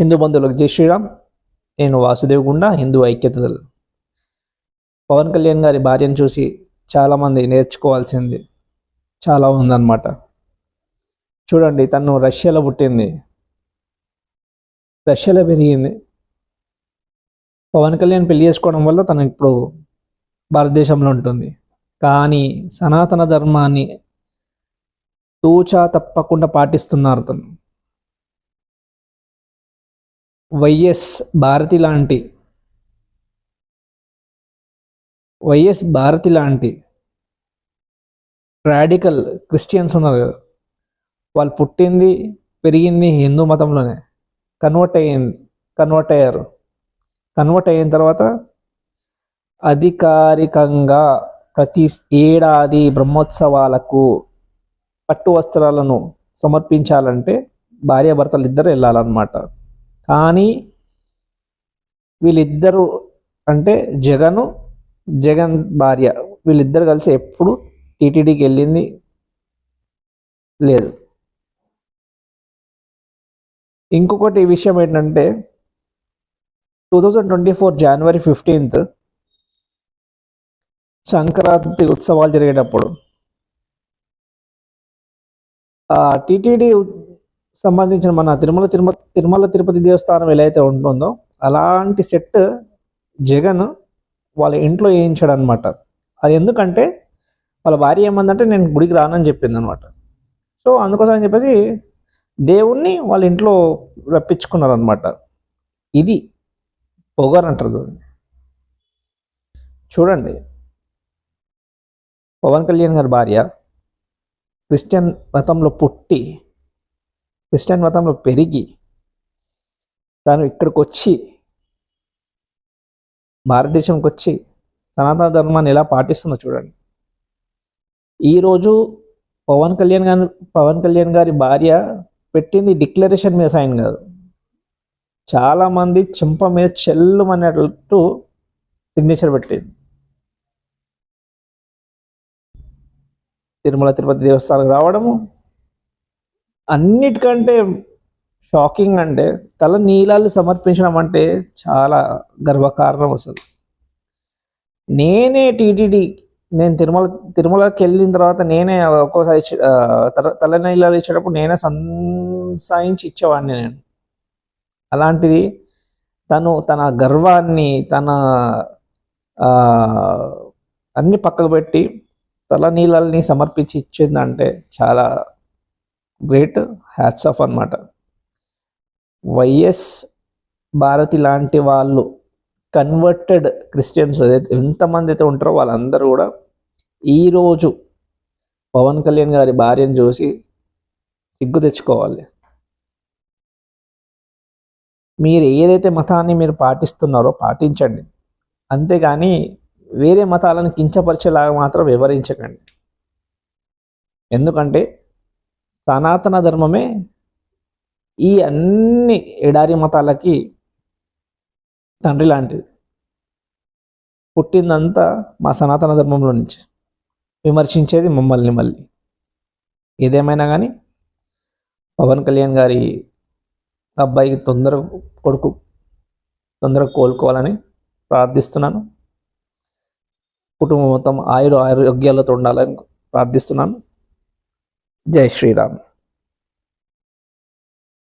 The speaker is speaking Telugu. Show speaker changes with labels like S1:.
S1: హిందూ బంధువులకు జై శ్రీరామ్. నేను వాసుదేవ్ గుండా హిందూ ఐక్యత పవన్ కళ్యాణ్ గారి భార్యను చూసి చాలామంది నేర్చుకోవాల్సింది చాలా ఉందన్నమాట. చూడండి తను రష్యాలో పుట్టింది. రష్యాలో పెరిగింది. పవన్ కళ్యాణ్ పెళ్ళి చేసుకోవడం వల్ల తను ఇప్పుడు భారతదేశంలో ఉంటుంది. కానీ సనాతన ధర్మాన్ని తూచా తప్పకుండా పాటిస్తున్నారు తను. వైఎస్ భారతి లాంటి వైఎస్ భారతి లాంటి రాడికల్ క్రిస్టియన్స్ ఉన్నారు కదా. వాళ్ళు పుట్టింది పెరిగింది హిందూ మతంలోనే. కన్వర్ట్ అయ్యింది కన్వర్ట్ అయ్యారు. కన్వర్ట్ అయిన తర్వాత అధికారికంగా ప్రతి ఏడాది బ్రహ్మోత్సవాలకు పట్టు వస్త్రాలను సమర్పించాలంటే భార్యాభర్తలు ఇద్దరు వెళ్ళాలన్నమాట. కానీ వీళ్ళిద్దరు అంటే జగను జగన్ భార్య వీళ్ళిద్దరు కలిసి ఎప్పుడు టీటీడీకి వెళ్ళింది లేదు. ఇంకొకటి విషయం ఏంటంటే two thousand twenty four January fifteenth Sankranti ఉత్సవాలు జరిగేటప్పుడు టీటీడీ సంబంధించిన మన తిరుమల తిరుమ తిరుమల తిరుపతి దేవస్థానం ఎలా అయితే ఉంటుందో అలాంటి సెట్ జగన్ వాళ్ళ ఇంట్లో వేయించాడు అనమాట అది ఎందుకంటే వాళ్ళ భార్య ఏమందంటే నేను గుడికి రానని చెప్పింది అనమాట సో అందుకోసం అని చెప్పేసి దేవుణ్ణి వాళ్ళ ఇంట్లో రప్పించుకున్నారు అనమాట ఇది పొగర్ అంటారు చూడండి. పవన్ కళ్యాణ్ గారి భార్య క్రిస్టియన్ మతంలో పుట్టి క్రిస్టియన్ మతంలో పెరిగి తాను ఇక్కడికి వచ్చి భారతదేశంకి వచ్చి సనాతన ధర్మాన్ని ఎలా పాటిస్తుందో చూడండి. ఈరోజు పవన్ కళ్యాణ్ గారి పవన్ కళ్యాణ్ గారి భార్య పెట్టింది డిక్లరేషన్ మీద సైన్ కాదు. చాలామంది చెంప మీద చెల్లు అనేటట్టు సిగ్నేచర్ పెట్టింది. తిరుమల తిరుపతి దేవస్థానం రావడము అన్నిటికంటే షాకింగ్ అంటే తల నీలాలు సమర్పించడం అంటే చాలా గర్వకారణం అసలు నేనే టీటీడీ నేను తిరుమల తిరుమలకి వెళ్ళిన తర్వాత నేనే ఒక్కోసారి తల- తల నీలాలు ఇచ్చేటప్పుడు నేనే సంసాయించి ఇచ్చేవాడిని నేను. అలాంటిది తను తన గర్వాన్ని తన అన్ని పక్కకు పెట్టి తల నీళ్ళని సమర్పించి ఇచ్చిందంటే చాలా గ్రేట్ హ్యాట్స్ ఆఫ్ అన్నమాట. వైఎస్ భారతి లాంటి వాళ్ళు కన్వర్టెడ్ క్రిస్టియన్స్ అదైతే ఎంతమంది అయితే ఉంటారో వాళ్ళందరూ కూడా ఈరోజు పవన్ కళ్యాణ్ గారి భార్యను చూసి సిగ్గు తెచ్చుకోవాలి. మీరు ఏదైతే మతాన్ని మీరు పాటిస్తున్నారో పాటించండి. అంతేగాని వేరే మతాలను కించపరిచేలాగా మాత్రం వివరించకండి. ఎందుకంటే సనాతన ధర్మమే ఈ అన్ని ఎడారి మతాలకి తండ్రి లాంటిది. పుట్టిందంతా మా సనాతన ధర్మంలో నుంచి. విమర్శించేది మమ్మల్ని మళ్ళీ. ఏదేమైనా కానీ పవన్ కళ్యాణ్ గారి అబ్బాయికి తొందర కొడుకు తొందరగా కోలుకోవాలని ప్రార్థిస్తున్నాను. కుటుంబం మొత్తం ఆయుడు ఆరోగ్యాలతో ఉండాలని ప్రార్థిస్తున్నాను. जय श्री राम